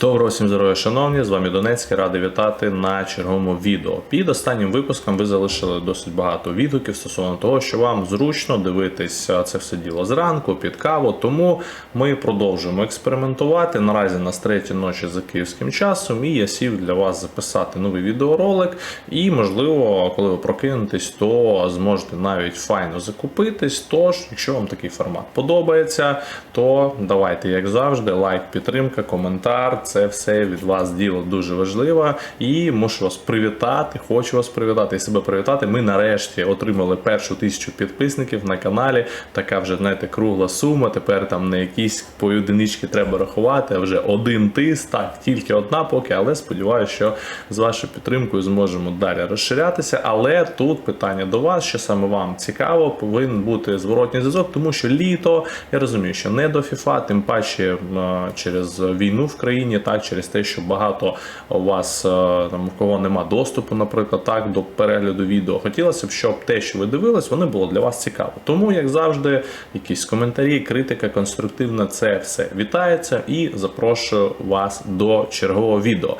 Доброго всім здоров'я, шановні! З вами Донецький, радий вітати на черговому відео. Під останнім випуском ви залишили досить багато відгуків стосовно того, що вам зручно дивитись а, це все діло зранку під каву. Тому ми продовжуємо експериментувати. Наразі на третій ночі за київським часом. І я сів для вас записати новий відеоролик. І, можливо, коли ви прокинетесь, то зможете навіть файно закупитись. Тож, якщо вам такий формат подобається, то давайте, як завжди, лайк, підтримка, коментар. Це все від вас діло дуже важливо. І мушу вас привітати. Хочу вас привітати і себе привітати. Ми нарешті отримали першу тисячу підписників на каналі. Така вже знаєте, кругла сума. Тепер там не якісь поєдинички треба рахувати, а вже один тис. Так, тільки одна поки, але сподіваюся, що з вашою підтримкою зможемо далі розширятися. Але тут питання до вас, що саме вам цікаво, повинен бути зворотній зв'язок, тому що літо я розумію, що не до FIFA, тим паче через війну в країні, так через те, що багато у вас е, там у кого нема доступу, наприклад, так до перегляду відео. Хотілося б, щоб те, що ви дивились, воно було для вас цікаво. Тому, як завжди, якісь коментарі, критика конструктивна, це все вітається і запрошую вас до чергового відео.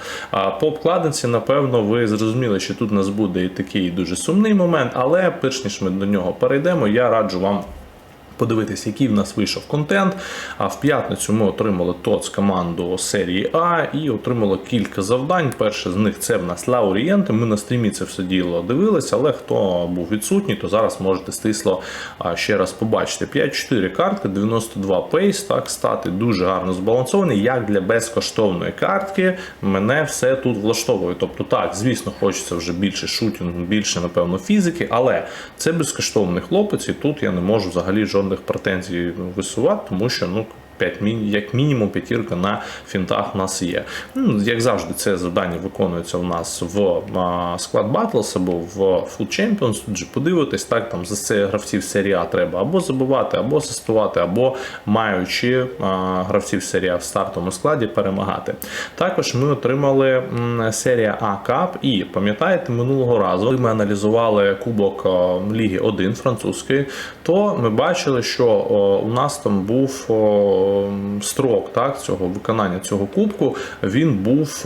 По обкладинці, напевно, ви зрозуміли, що тут у нас буде і такий дуже сумний момент, але перш ніж ми до нього перейдемо, я раджу вам. Подивитися, який в нас вийшов контент. А в п'ятницю ми отримали ТОЦ команду серії А і отримали кілька завдань. Перше з них це в нас Лаурієнти. Ми на стрімі це все діло дивилися, але хто був відсутній, то зараз можете стисло ще раз побачити. 5-4 картки, 92 пейс, так стати дуже гарно збалансований. Як для безкоштовної картки, мене все тут влаштовує. Тобто, так, звісно, хочеться вже більше шутінгу, більше, напевно, фізики, але це безкоштовний хлопець, і тут я не можу взагалі жодних претензій висувати, тому що ну. 5, як мінімум п'ятірка на фінтах у нас є. Ну, Як завжди, це завдання виконується у нас в склад Battles або в Food Champions. Тут же подивитись, так там за це гравців серії А треба або забивати, або асистувати, або маючи гравців серії А в стартовому складі перемагати. Також ми отримали серія А Кап, і пам'ятаєте, минулого разу, коли ми аналізували кубок Ліги 1 французької, то ми бачили, що у нас там був. Строк так, цього виконання цього кубку, він був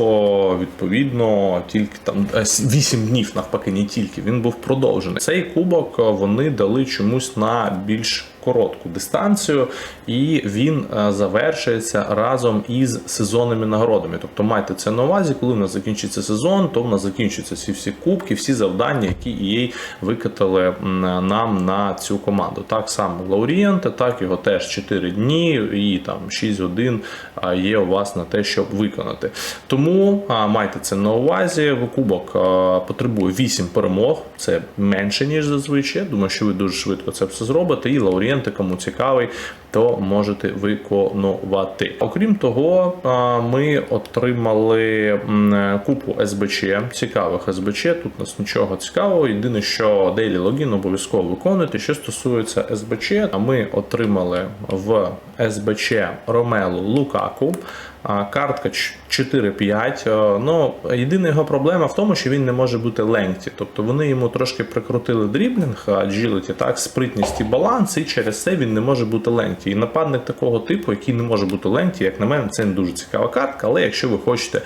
відповідно тільки там 8 днів, навпаки, не тільки він був продовжений. Цей кубок вони дали чомусь на більш коротку дистанцію, і він е, завершується разом із сезонними нагородами. Тобто майте це на увазі, коли в нас закінчиться сезон, то в нас закінчуються всі всі кубки, всі завдання, які EA викатали нам на цю команду. Так само Лаурієнте, так його теж 4 дні і там 6 годин є у вас на те, щоб виконати. Тому майте це на увазі. Кубок потребує 8 перемог, це менше ніж зазвичай. Думаю, що ви дуже швидко це все зробите. І Лаурієнте клієнти, кому цікавий, то можете виконувати. Окрім того, ми отримали купу СБЧ, цікавих СБЧ. Тут нас нічого цікавого. Єдине, що Daily логін обов'язково виконуєте. Що стосується СБЧ, ми отримали в СБЧ Ромелу Лукаку. Картка 4-5. Ну, єдина його проблема в тому, що він не може бути ленті. Тобто вони йому трошки прикрутили дріблінг, джиліті, так, спритність і баланс, і через це він не може бути ленті. І нападник такого типу, який не може бути ленті, як на мене, це не дуже цікава картка. Але якщо ви хочете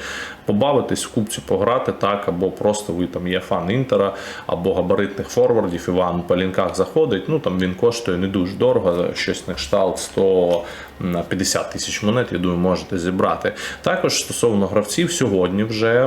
побавитись в купці, пограти так, або просто ви там є фан інтера, або габаритних форвардів, і вам по лінках заходить, ну там він коштує не дуже дорого, щось на кшталт 150 тисяч монет, я думаю, можете зібрати. Також стосовно гравців, сьогодні вже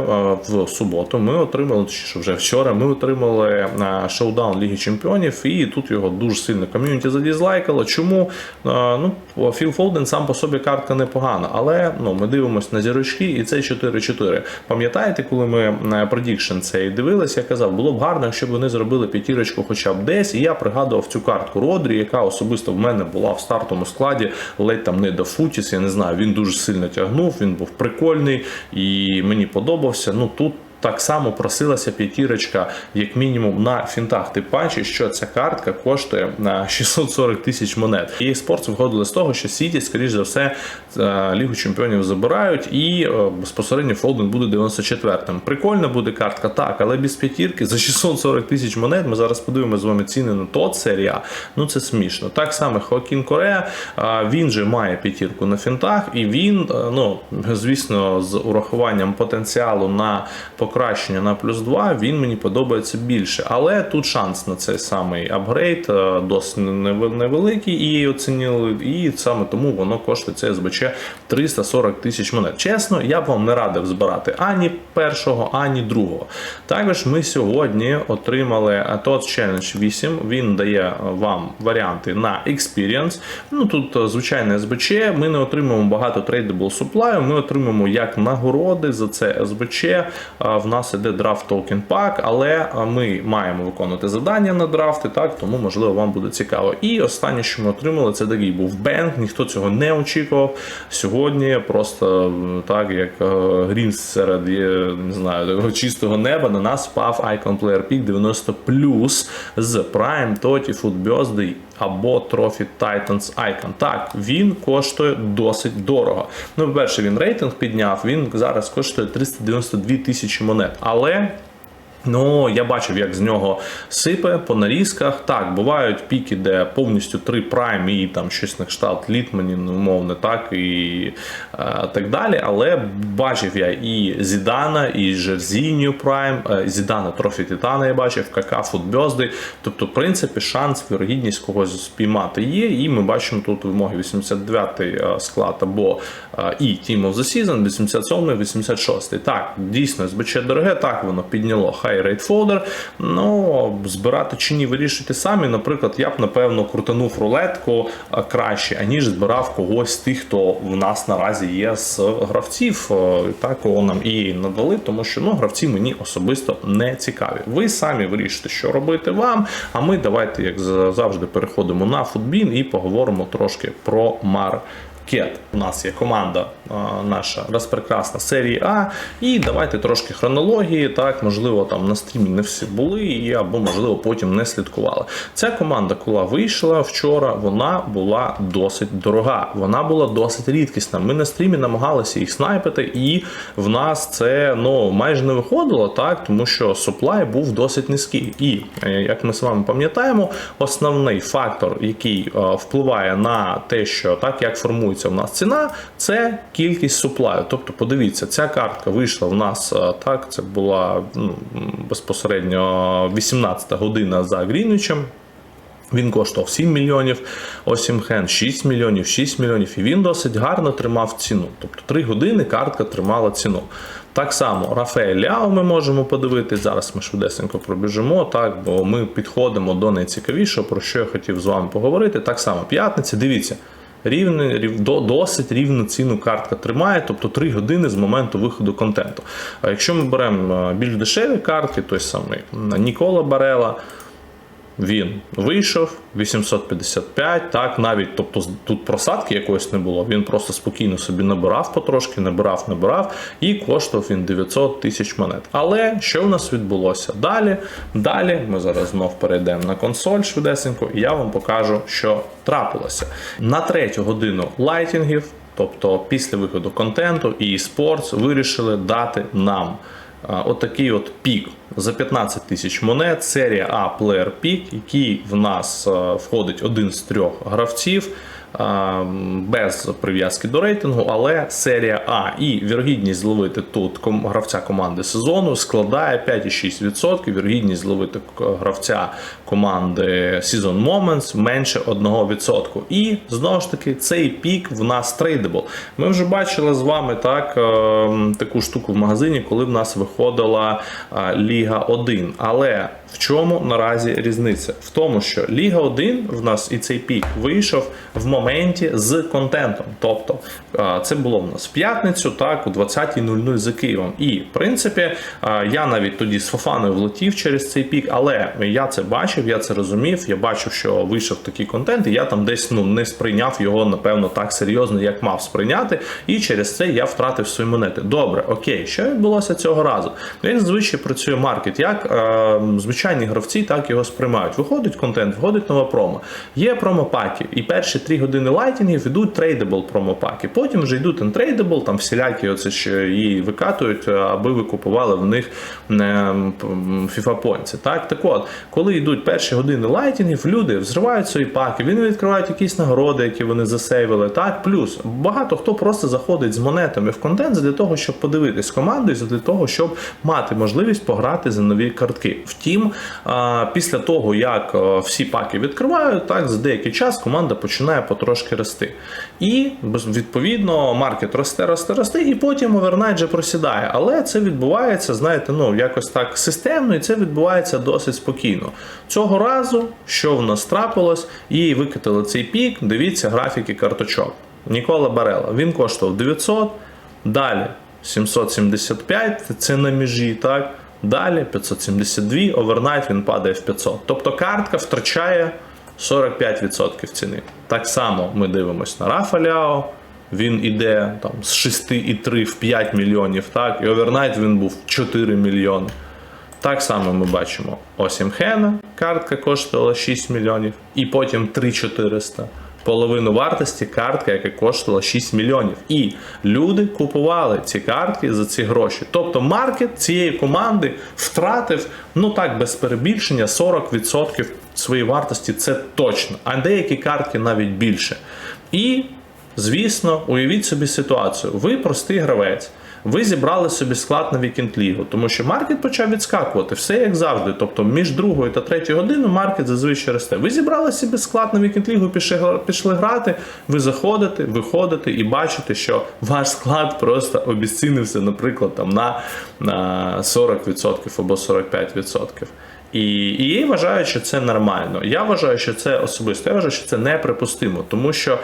в суботу ми отримали, чи вже вчора ми отримали шоудаун Ліги Чемпіонів, і тут його дуже сильно ком'юніті задізлайкало. Чому? Ну, Філ Фолден сам по собі картка непогана, але ну, ми дивимося на зірочки, і це 4-4. Пам'ятаєте, коли ми Prediction цей дивилися, я казав, було б гарно, якщо б вони зробили п'ятірочку хоча б десь. І я пригадував цю картку Родрі, яка особисто в мене була в стартовому складі, ледь там не до Футіс, я не знаю, він дуже сильно тягнув, він був прикольний і мені подобався. Ну тут так само просилася п'ятірочка, як мінімум, на фінтах. Ти бачиш, що ця картка коштує на 640 тисяч монет. І спорт виходили з того, що Сіті, скоріш за все, е, Лігу чемпіонів забирають, і е, безпосередньо Фолден буде 94-м. Прикольна буде картка, так, але без п'ятірки за 640 тисяч монет. Ми зараз подивимося з вами ціни на тот серія. Ну це смішно. Так само Хоакін Корея, е, він же має п'ятірку на фінтах, і він, е, ну звісно, з урахуванням потенціалу на покращення на плюс 2, він мені подобається більше. Але тут шанс на цей самий апгрейд е, досить невеликий і оцінили, і саме тому воно коштує це СБЧ 340 тисяч монет. Чесно, я б вам не радив збирати ані першого, ані другого. Також ми сьогодні отримали TOTS Challenge 8. Він дає вам варіанти на Experience. Ну тут е, звичайне СБЧ. Ми не отримуємо багато трейдабл суплаю. Ми отримуємо як нагороди за це СБЧ. В нас іде драфт токен пак, але ми маємо виконувати завдання на драфти, так тому можливо вам буде цікаво. І останнє, що ми отримали, це такий був бенк. Ніхто цього не очікував. Сьогодні просто так як е, грім серед не знаю такого чистого неба на нас впав Icon Player Peak 90 з Prime, Totti, Food або Trophy Titans Icon. Так, він коштує досить дорого. Ну, по-перше, він рейтинг підняв, він зараз коштує 392 тисячі монет. Але Ну, я бачив, як з нього сипе по нарізках. Так, бувають піки, де повністю три прайм і там щось на кшталт Літманін, умовно, так і е, так далі. Але бачив я і Зідана, і Жерзіню Прайм, е, Зідана Трофі Титана я бачив, КК Футбьозди. Тобто, в принципі, шанс, вірогідність когось спіймати є. І ми бачимо тут вимоги 89-й склад або е, і Team of the Season, 87-й, 86-й. Так, дійсно, СБЧ дороге, так воно підняло rate folder. Ну, збирати чи ні, вирішуйте самі. Наприклад, я б напевно крутанув рулетку краще, аніж збирав когось з тих, хто в нас наразі є з гравців, е, так кого нам і надали, тому що ну, гравці мені особисто не цікаві. Ви самі вирішите, що робити вам. А ми давайте, як завжди, переходимо на футбін і поговоримо трошки про мар. Кет. У нас є команда наша розпрекрасна серії А. І давайте трошки хронології. Так, можливо, там на стрімі не всі були, і або можливо потім не слідкували. Ця команда, коли вийшла вчора, вона була досить дорога. Вона була досить рідкісна. Ми на стрімі намагалися їх снайпити, і в нас це ну майже не виходило, так тому що суплай був досить низький. І е, як ми з вами пам'ятаємо, основний фактор, який е, впливає на те, що так як формується у нас ціна, це кількість суплаю. Тобто, подивіться, ця картка вийшла в нас е, так. Це була ну, безпосередньо 18 година за Грінвічем. Він коштував 7 мільйонів, Осімхен 6 мільйонів, 6 мільйонів, і він досить гарно тримав ціну. Тобто 3 години картка тримала ціну. Так само Рафаель Ляо ми можемо подивитись. Зараз ми швидесенько пробіжимо, так, бо ми підходимо до найцікавішого, про що я хотів з вами поговорити. Так само п'ятниця. Дивіться, рівне, рів, до, досить рівну ціну картка тримає, тобто 3 години з моменту виходу контенту. А якщо ми беремо е, більш дешеві картки, той самий Нікола Барела. Він вийшов 855, так навіть тобто тут просадки якоїсь не було. Він просто спокійно собі набирав потрошки, набирав, набирав, і коштував він 900 тисяч монет. Але що в нас відбулося далі? Далі ми зараз знов перейдемо на консоль швидесенько, і я вам покажу, що трапилося на третю годину лайтінгів. Тобто після виходу контенту і Sports вирішили дати нам отакий от пік за 15 тисяч монет. Серія А Player пік, який в нас входить один з трьох гравців. Без прив'язки до рейтингу, але серія А і вірогідність зловити тут гравця команди сезону складає 5,6%. Вірогідність зловити гравця команди Season Moments менше 1%. І знову ж таки цей пік в нас трейдабл. Ми вже бачили з вами так е, таку штуку в магазині, коли в нас виходила е, Ліга 1. Але в чому наразі різниця? В тому, що Ліга 1 в нас і цей пік вийшов в моменті з контентом. Тобто е, це було в нас в п'ятницю, так, у 20.00 за Києвом. І в принципі, е, я навіть тоді з Фофаною влетів через цей пік, але я це бачив, я це розумів. Я бачив, що вийшов такий контент, і я там десь ну не сприйняв його, напевно, так серйозно, як мав сприйняти. І через це я втратив свої монети. Добре, окей, що відбулося цього разу? Як зазвичай працює маркет, як е, звичайні гравці так його сприймають. Виходить контент, виходить нова промо. Є промопаки, і перші 3 години лайтінгів йдуть трейдабл промопаки. Потім вже йдуть untradeable, там всілякі оце ще її викатують, е, аби ви купували в них е, FIFA Points. Так, так от, коли йдуть перші години лайтінгів, люди взривають свої паки, вони відкривають якісь нагороди, які вони засейвили. Так, плюс багато хто просто заходить з монетами в контент для того, щоб подивитись команду, і для того, щоб мати можливість пограти за нові картки. Втім, після того як всі паки відкривають, так за деякий час команда починає потрошки рости. І відповідно маркет росте, росте, росте, і потім овернайт же просідає. Але це відбувається, знаєте, ну якось так системно, і це відбувається досить спокійно. Цього разу, що в нас трапилось, і викатили цей пік. Дивіться графіки карточок. Нікола Барела. Він коштував 900, далі 775, це на межі, так. Далі 572, овернайт він падає в 500. Тобто картка втрачає 45% ціни. Так само ми дивимося на Рафа Ляо, він іде там з 6,3 в 5 мільйонів, так, і овернайт він був 4 мільйони. Так само ми бачимо Осім Хена, картка коштувала 6 мільйонів, і потім 3400. Половину вартості картка, яка коштувала 6 мільйонів. І люди купували ці картки за ці гроші. Тобто маркет цієї команди втратив, ну так, без перебільшення, 40% своєї вартості. Це точно. А деякі картки навіть більше. І Звісно, уявіть собі ситуацію. Ви простий гравець. Ви зібрали собі склад на вікенд лігу, тому що маркет почав відскакувати, все як завжди. Тобто між другою та третьою годиною маркет зазвичай росте. Ви зібрали собі склад на вікенд лігу, пішли, пішли грати. Ви заходите, виходите і бачите, що ваш склад просто обіцінився, наприклад, там на, на 40% або 45%. І, і її вважають, що це нормально. Я вважаю, що це особисто. Я вважаю, що це неприпустимо, тому що е,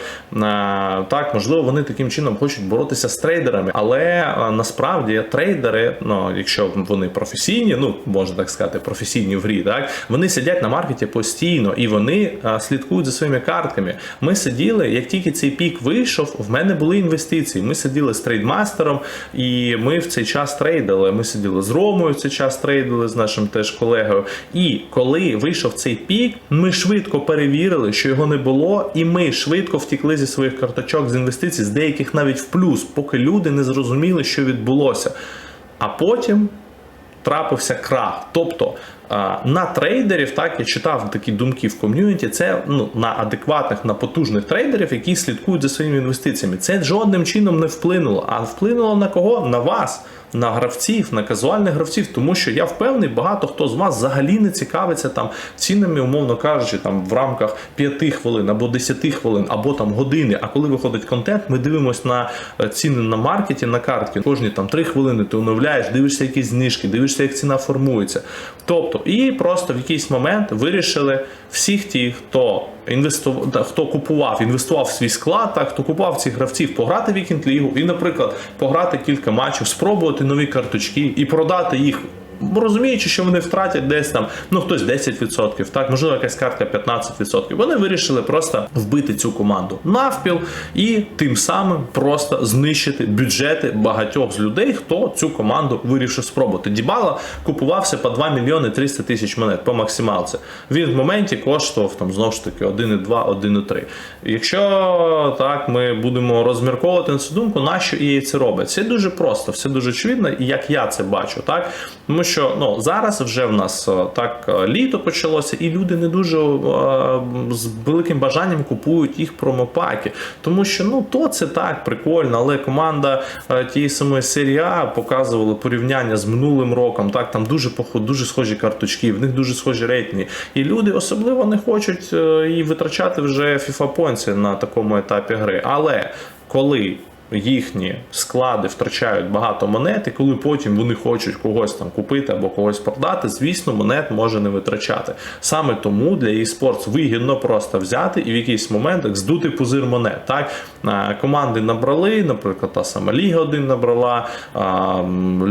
так можливо вони таким чином хочуть боротися з трейдерами, але е, насправді трейдери, ну якщо вони професійні, ну можна так сказати, професійні в грі, так вони сидять на маркеті постійно і вони е, слідкують за своїми картками. Ми сиділи, як тільки цей пік вийшов, в мене були інвестиції. Ми сиділи з трейдмастером, і ми в цей час трейдили. Ми сиділи з Ромою в цей час трейдили з нашим теж колегою. І коли вийшов цей пік, ми швидко перевірили, що його не було, і ми швидко втікли зі своїх карточок з інвестицій, з деяких навіть в плюс, поки люди не зрозуміли, що відбулося. А потім трапився крах. Тобто на трейдерів, так я читав такі думки в ком'юніті. Це ну на адекватних, на потужних трейдерів, які слідкують за своїми інвестиціями. Це жодним чином не вплинуло. А вплинуло на кого? На вас. На гравців, на казуальних гравців, тому що я впевнений, багато хто з вас взагалі не цікавиться там цінами, умовно кажучи, там в рамках 5 хвилин або 10 хвилин, або там години. А коли виходить контент, ми дивимося на е, ціни на маркеті, на картки. Кожні там 3 хвилини ти оновляєш, дивишся якісь знижки, дивишся, як ціна формується. Тобто, і просто в якийсь момент вирішили всіх ті, хто інвестував, хто купував, інвестував в свій склад, так, хто купував цих гравців, пограти в вікенд лігу і, наприклад, пограти кілька матчів, спробувати нові карточки і продати їх. Розуміючи, що вони втратять десь там, ну хтось 10%, так, можливо, якась картка 15%. Вони вирішили просто вбити цю команду навпіл і тим самим просто знищити бюджети багатьох з людей, хто цю команду вирішив спробувати. Дібала купувався по 2 мільйони 300 тисяч монет по максималці. Він в моменті коштував там знову ж таки 1,2, 1,3. Якщо так ми будемо розмірковувати на цю думку, нащо і це робить? Це дуже просто, все дуже очевидно, і як я це бачу, так тому що ну зараз вже в нас е, так е, літо почалося, і люди не дуже е, з великим бажанням купують їх промопаки, тому що ну то це так прикольно, але команда тієї самої серії А показувала порівняння з минулим роком. Так там дуже поход, дуже схожі карточки, в них дуже схожі рейтинги. І люди особливо не хочуть і витрачати вже FIFA Points на такому етапі гри. Але коли їхні склади втрачають багато монет, і коли потім вони хочуть когось там купити або когось продати, звісно, монет може не витрачати. Саме тому для eSports вигідно просто взяти і в якийсь момент здути пузир монет. Так команди набрали, наприклад, та сама Ліга 1 набрала,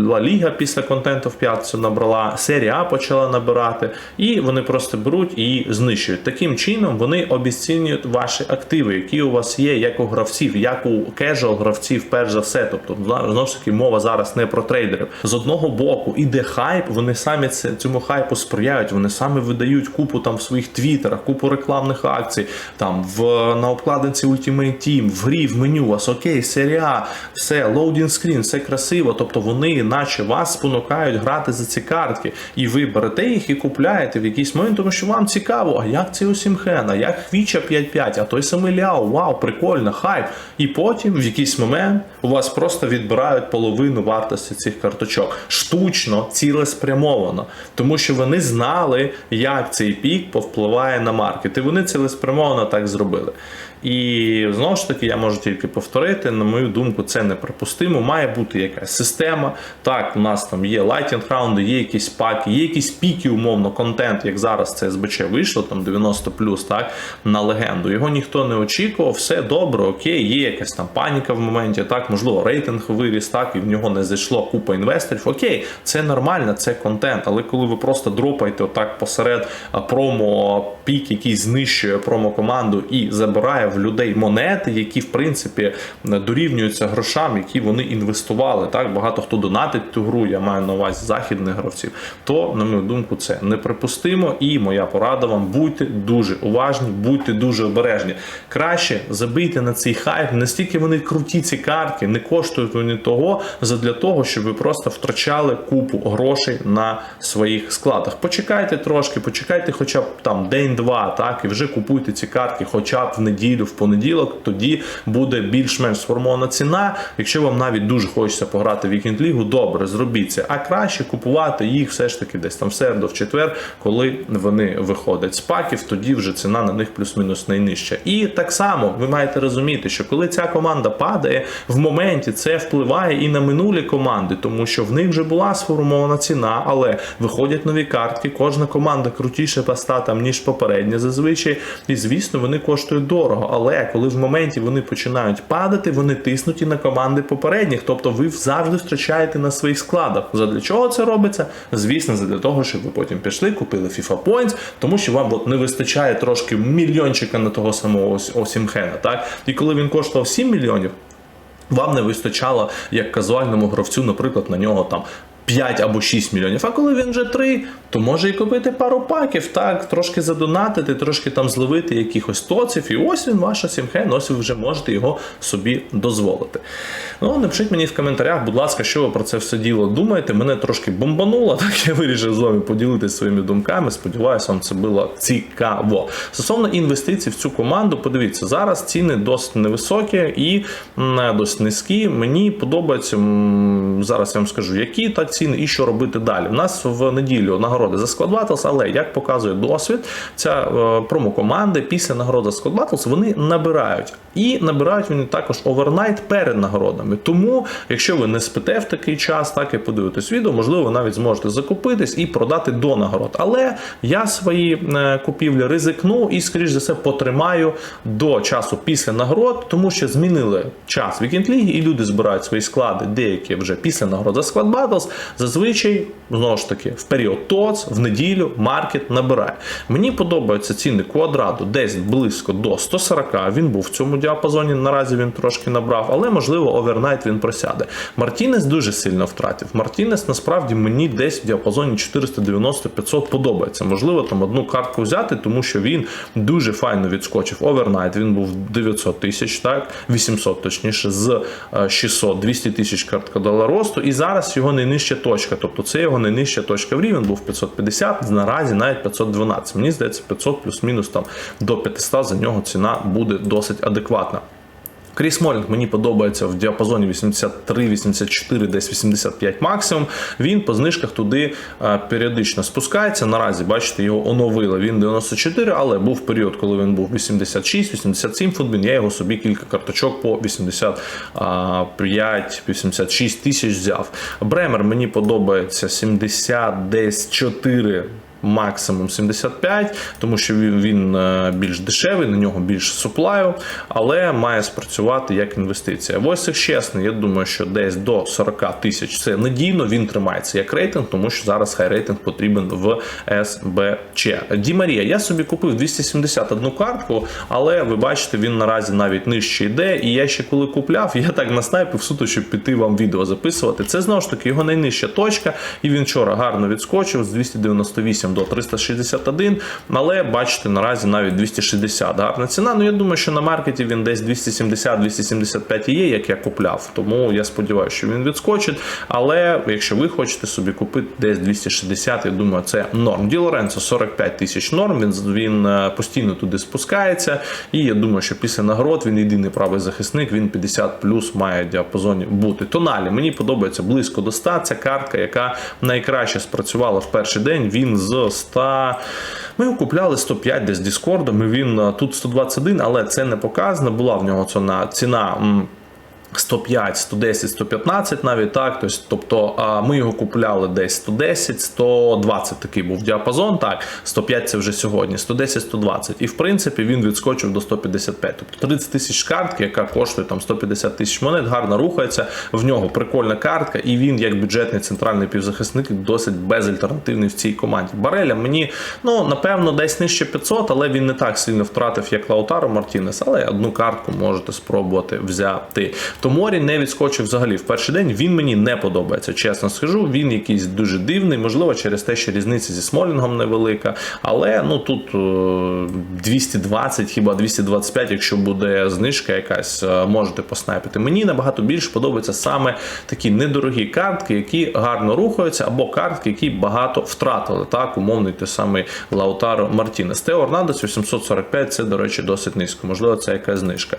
Ла Ліга після контенту в п'ятницю набрала, серія почала набирати, і вони просто беруть і знищують. Таким чином вони обіцінюють ваші активи, які у вас є, як у гравців, як у кежуал гравців, перш за все. Тобто, знову ж таки, мова зараз не про трейдерів. З одного боку іде хайп, вони самі цьому хайпу сприяють, вони самі видають купу там в своїх твіттерах, купу рекламних акцій, там в на обкладинці Ultimate Team, в грі, в меню у вас окей, серія, все, loading screen, все красиво. Тобто вони, наче вас спонукають грати за ці картки, і ви берете їх і купляєте в якийсь момент, тому що вам цікаво, а як це Осімхен, а як Хвіча 5.5, а той самий Ляо, вау, прикольно, хайп. І потім в якийсь момент у вас просто відбирають половину вартості цих карточок. Штучно, цілеспрямовано. Тому що вони знали, як цей пік повпливає на маркет. І вони цілеспрямовано так зробили. І знову ж таки, я можу тільки повторити, на мою думку, це неприпустимо. Має бути якась система. Так, у нас там є лайтінг раунди, є якісь паки, є якісь піки, умовно, контент, як зараз це СБЧ вийшло, там 90 так, на легенду. Його ніхто не очікував, все добре, окей, є якась там паніка в моменті, так, можливо, рейтинг виріс, так, і в нього не зайшло купа інвесторів. Окей, це нормально, це контент. Але коли ви просто дропаєте отак посеред промо пік, який знищує промо-команду і забирає в людей монети, які в принципі дорівнюються грошам, які вони інвестували. Так багато хто донатить ту гру, я маю на увазі західних гравців. То, на мою думку, це неприпустимо. І моя порада вам будьте дуже уважні, будьте дуже обережні. Краще забийте на цей хайп. Настільки вони круті ці картки, не коштують вони того, задля того, щоб ви просто втрачали купу грошей на своїх складах. Почекайте трошки, почекайте, хоча б там день-два, так і вже купуйте ці картки, хоча б в неділю, в понеділок. Тоді буде більш-менш сформована ціна. Якщо вам навіть дуже хочеться пограти в вікенд лігу, добре, зробіть це. А краще купувати їх все ж таки десь там в середу, в четвер, коли вони виходять з паків, тоді вже ціна на них плюс-мінус найнижча. І так само ви маєте розуміти, що коли ця команда падає, в моменті це впливає і на минулі команди, тому що в них вже була сформована ціна, але виходять нові картки. Кожна команда крутіше по статам, ніж попередня зазвичай. І звісно, вони коштують дорого. Але коли в моменті вони починають падати, вони тиснуть і на команди попередніх. Тобто ви завжди втрачаєте на своїх складах. Задля чого це робиться? Звісно, задля того, щоб ви потім пішли, купили FIFA Points, тому що вам не вистачає трошки мільйончика на того самого Осімхена. Так? І коли він коштував 7 мільйонів. Вам не вистачало як казуальному гравцю, наприклад, на нього там 5 або 6 мільйонів. А коли він вже 3, то може і купити пару паків, так, трошки задонатити, трошки там зловити якихось тоців. І ось він, ваша сімхен, ось ви вже можете його собі дозволити. Ну, напишіть мені в коментарях, будь ласка, що ви про це все діло думаєте. Мене трошки бомбануло, так я вирішив з вами поділитися своїми думками. Сподіваюся, вам це було цікаво. Стосовно інвестицій в цю команду, подивіться, зараз ціни досить невисокі і досить низькі. Мені подобається зараз я вам скажу, які та ціни і що робити далі. У нас в неділю нагороди за Squad Battles, але як показує досвід, ця е, промо-команди після нагороди Squad Battles вони набирають. І набирають вони також овернайт перед нагородами. Тому, якщо ви не спите в такий час, так і подивитесь відео, можливо, ви навіть зможете закупитись і продати до нагород. Але я свої е, купівлі ризикну і, скоріш за все, потримаю до часу після нагород, тому що змінили час Вікенд Ліги, і люди збирають свої склади, деякі вже після нагород за Squad Battles. Зазвичай, знову ж таки, в період ТОЦ, в неділю маркет набирає. Мені подобаються ціни квадрату десь близько до 140. Він був в цьому діапазоні. Наразі він трошки набрав, але можливо овернайт він просяде. Мартінес дуже сильно втратив. Мартінес насправді мені десь в діапазоні 490-500 подобається. Можливо, там одну картку взяти, тому що він дуже файно відскочив. Овернайт він був 900 тисяч, так 800 точніше, з е, 600 200 тисяч картка дала росту. І зараз його найнижча точка. Тобто це його найнижча точка в рівень був 550, наразі навіть 512. Мені здається, 500 плюс-мінус там до 500 за нього ціна буде досить адекватна. Кріс Смолінг мені подобається в діапазоні 83, 84, десь 85 максимум. Він по знижках туди е, періодично спускається. Наразі, бачите, його оновили. Він 94, але був період, коли він був 86, 87 футбін. Я його собі кілька карточок по 85, 86 тисяч взяв. Бремер мені подобається 70, десь 4 максимум 75, тому що він, е, більш дешевий, на нього більш суплаю, але має спрацювати як інвестиція. Ось чесний, я думаю, що десь до 40 тисяч це надійно, він тримається як рейтинг, тому що зараз хай рейтинг потрібен в СБЧ. Ді Марія, я собі купив 271 картку, але ви бачите, він наразі навіть нижче йде. І я ще коли купляв, я так на наснайпив суто, щоб піти вам відео записувати. Це знову ж таки його найнижча точка, і він вчора гарно відскочив з 298 до 361, але бачите, наразі навіть 260 гарна ціна. Ну я думаю, що на маркеті він десь 270-275 є, як я купляв. Тому я сподіваюся, що він відскочить. Але якщо ви хочете собі купити десь 260, я думаю, це норм. Ді Лоренцо 45 тисяч норм. Він він е, постійно туди спускається. І я думаю, що після нагород він єдиний правий захисник. Він 50 плюс має в діапазоні бути. Тоналі мені подобається близько до 100. Це картка, яка найкраще спрацювала в перший день. Він з 100... Ми його купляли 105 десь Діскордом, і він тут 121, але це не показано. Була в нього ціна ціна. М, 105, 110, 115 навіть так. Тобто, тобто ми його купляли десь 110, 120 такий був діапазон. Так, 105 це вже сьогодні, 110, 120. І в принципі він відскочив до 155. Тобто 30 тисяч картки, яка коштує там 150 тисяч монет, гарно рухається. В нього прикольна картка, і він, як бюджетний центральний півзахисник, досить безальтернативний в цій команді. Бареля мені, ну напевно, десь нижче 500, але він не так сильно втратив, як Лаутаро Мартінес. Але одну картку можете спробувати взяти. Томорі не відскочив взагалі в перший день. Він мені не подобається, чесно скажу. Він якийсь дуже дивний, можливо, через те, що різниця зі Смолінгом невелика. Але ну тут е, 220, хіба 225, якщо буде знижка якась, е, можете поснайпити. Мені набагато більше подобаються саме такі недорогі картки, які гарно рухаються, або картки, які багато втратили. Так, умовний той самий Лаутаро Мартінес. Тео Орнандес 845, це, до речі, досить низько. Можливо, це якась знижка.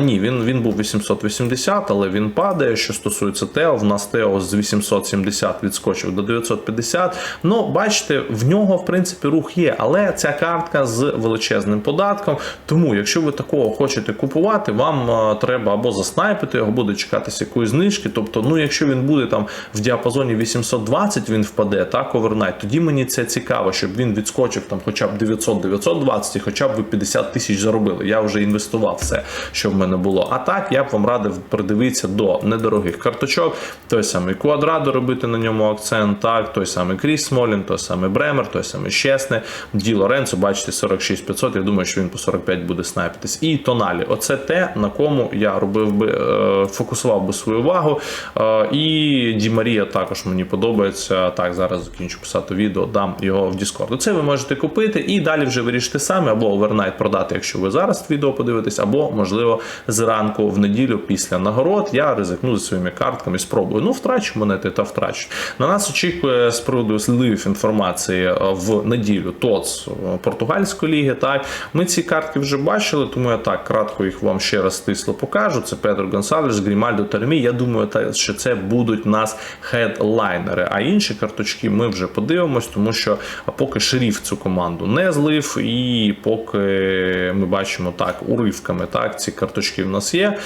Ні, він, він був 880, але він падає. Що стосується Тео, в нас Тео з 870 відскочив до 950. Ну, бачите, в нього, в принципі, рух є, але ця картка з величезним податком. Тому, якщо ви такого хочете купувати, вам е, треба або заснайпити його, буде чекатися якоїсь знижки. Тобто, ну, якщо він буде там в діапазоні 820, він впаде, так, овернайт, тоді мені це цікаво, щоб він відскочив там хоча б 900-920 і хоча б ви 50 тисяч заробили. Я вже інвестував все, що в мене було. А так я б вам радив придивитися до недорогих карточок. Той самий Квадрадо робити на ньому акцент, так, той самий Кріс Смолін, той самий Бремер, той самий Щесне, Ді Лоренцо, бачите, 46 500, я думаю, що він по 45 буде снайпитись. І Тоналі. Оце те, на кому я робив би, е, фокусував би свою увагу. Е, І Ді Марія також мені подобається. Так, зараз закінчу писати відео, дам його в Discord. Це ви можете купити і далі вже вирішити самі, або овернайт продати, якщо ви зараз відео подивитесь, або, можливо, зранку в неділю після нагород я ризикну зі своїми картками, спробую. Ну, втрачу монети та втрачу. На нас очікує з приводу злив інформації в неділю ТОЦ португальської ліги. Так, ми ці картки вже бачили, тому я так кратко їх вам ще раз стисло покажу. Це Педро Гонсалес, Грімальдо Термі. Я думаю, що це будуть нас хедлайнери. А інші карточки ми вже подивимось, тому що поки шеріф цю команду не злив, і поки ми бачимо так уривками, так ці карточки в нас є.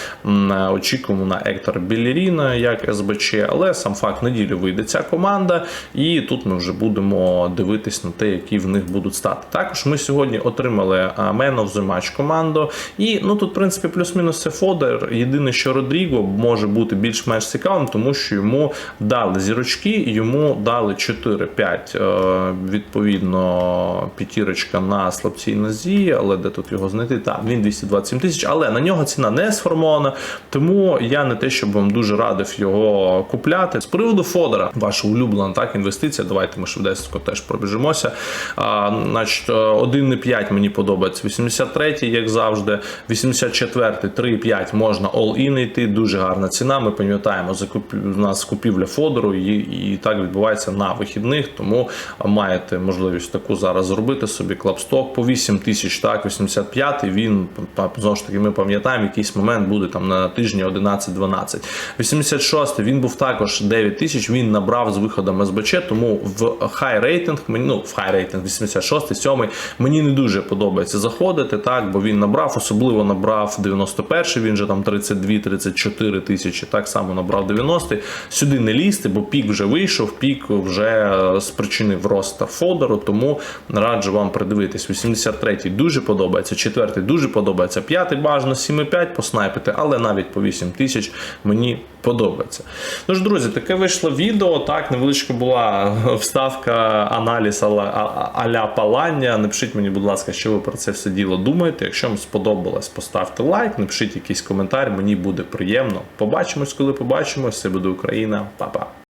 Очікуємо на Ектора Білеріна як СБЧ, але сам факт неділю вийде ця команда, і тут ми вже будемо дивитись на те, які в них будуть стати. Також ми сьогодні отримали е, Man of the Match команду. І ну тут, в принципі, плюс-мінус це Фодер. Єдине, що Родріго може бути більш-менш цікавим, тому що йому дали зірочки, йому дали 4-5. е, Відповідно, п'ятірочка на слабцій нозі, але де тут його знайти? Так, він 227 тисяч, але на нього ціна не сформована. Тому я не те, щоб вам дуже радив його купляти. З приводу Фодора, ваша улюблена так інвестиція. Давайте ми швидесенько теж пробіжимося. А, значить, 1,5 мені подобається. 83, як завжди. 84, 3,5 можна all-in йти. Дуже гарна ціна. Ми пам'ятаємо, у нас купівля Фодору і, і так відбувається на вихідних. Тому маєте можливість таку зараз зробити собі клапсток по 8 тисяч. Так, 85 він знову ж таки. Ми пам'ятаємо, якийсь момент буде там на тижні 11-12. 86 він був також 9 тисяч. Він набрав з виходом СБЧ, тому в хай рейтинг, мені- ну в хай рейтинг 86, 7 мені не дуже подобається заходити, так, бо він набрав, особливо набрав 91-й, він же там 32-34 тисячі, так само набрав 90-й. Сюди не лізти, бо пік вже вийшов, пік вже е, спричинив рост Фодору, тому раджу вам придивитись. 83 дуже подобається, 4 дуже подобається, 5 бажано 7,5 поснайпити, але навіть по 8 тисяч мені подобається. Ну ж, друзі, таке вийшло відео. Так, невеличка була вставка, аналіз аля палання. Напишіть мені, будь ласка, що ви про це все діло думаєте. Якщо вам сподобалось, поставте лайк, напишіть якийсь коментар, мені буде приємно. Побачимось, коли побачимось. Це буде Україна. Па-па.